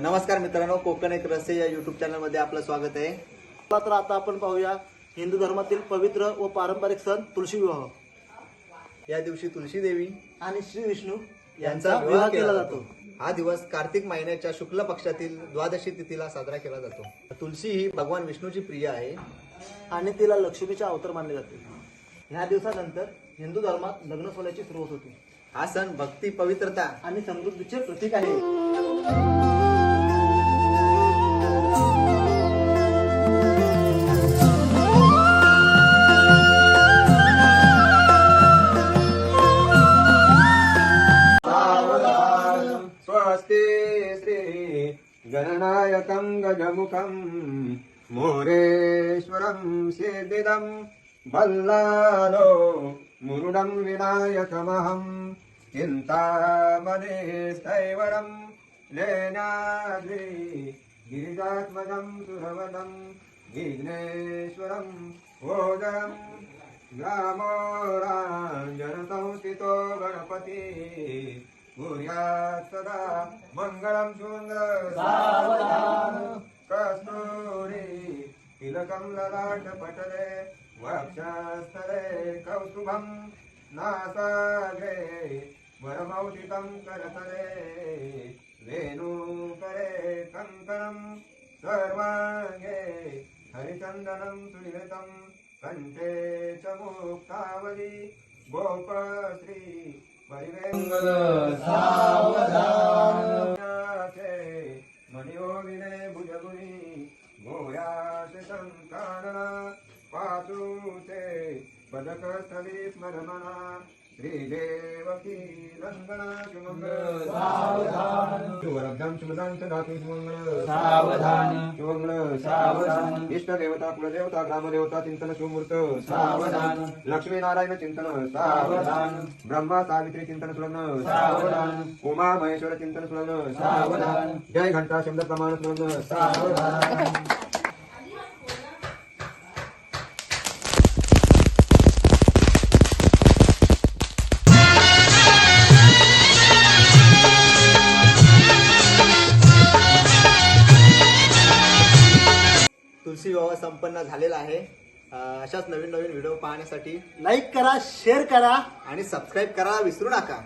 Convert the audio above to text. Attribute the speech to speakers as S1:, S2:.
S1: नमस्कार मित्रांनो कोकण एक रस्ते या युट्यूब चॅनलमध्ये आपलं स्वागत आहे.
S2: तर आता आपण पाहूया हिंदू धर्मातील पवित्र व पारंपरिक सण तुळशी विवाह.
S1: या दिवशी तुळशी देवी
S2: आणि श्री विष्णू
S1: यांचा विवाह केला जातो. हा दिवस कार्तिक महिन्याच्या शुक्ल पक्षातील द्वादशी तिथीला साजरा केला जातो. तुळशी ही भगवान विष्णूची प्रिय आहे.
S2: आणि तिला लक्ष्मीचा अवतार मानले जाते. ह्या दिवसानंतर हिंदू धर्मात लग्न सोहळ्याची सुरुवात होते.
S1: हा सण भक्ती पवित्रता
S2: आणि समृद्धीचे प्रतीक आहे.
S3: गणनायकं गजमुखं मोरेश्वरं सेदिदं बल्लालो मुरुडं विनायकमहं चिन्तामणिस्तैवरं लेनाद्रि गिरिजात्मजं सुरवदं। विघ्नेश्वरं ओदरं ग्रामोराञ्जनसंस्थितो गणपति। भूयात् सदा मङ्गलं सुन्दर। तिलकं ललाटपटले वक्षस्थले कौस्तुभं नासाग्रे वरमौलिकं करतले वेणुकरे कङ्कणं सर्वाङ्गे हरिचन्दनं सुनिवृतं कण्ठे च मुक्तावली गोपश्री परिवेङ्गल मणियोगिने भुजगुनि गोयाश शङ्कारणा पातुते पदकस्थली स्मरमना श्रीदेवकी
S4: सावधान। सावधान।
S3: कुलदेवता ग्रामदेवता चिंतन सुमूर्त।
S4: सावधान।
S3: लक्ष्मी नारायण चिंतन।
S4: सावधान।
S3: ब्रह्मा सावित्री चिंतन सुलग्न।
S4: सावधान।
S3: उमा महेश्वर चिंतन सुलग्न।
S4: सावधान।
S3: जय घंटा शब्द प्रमाण सुलग्न।
S4: सावधान।
S1: तुळशी विवाह संपन्न झालेला आहे. अशाच नवीन नवीन व्हिडिओ पाहण्यासाठी
S2: लाईक करा शेअर करा
S1: आणि सबस्क्राईब करायला विसरू नका.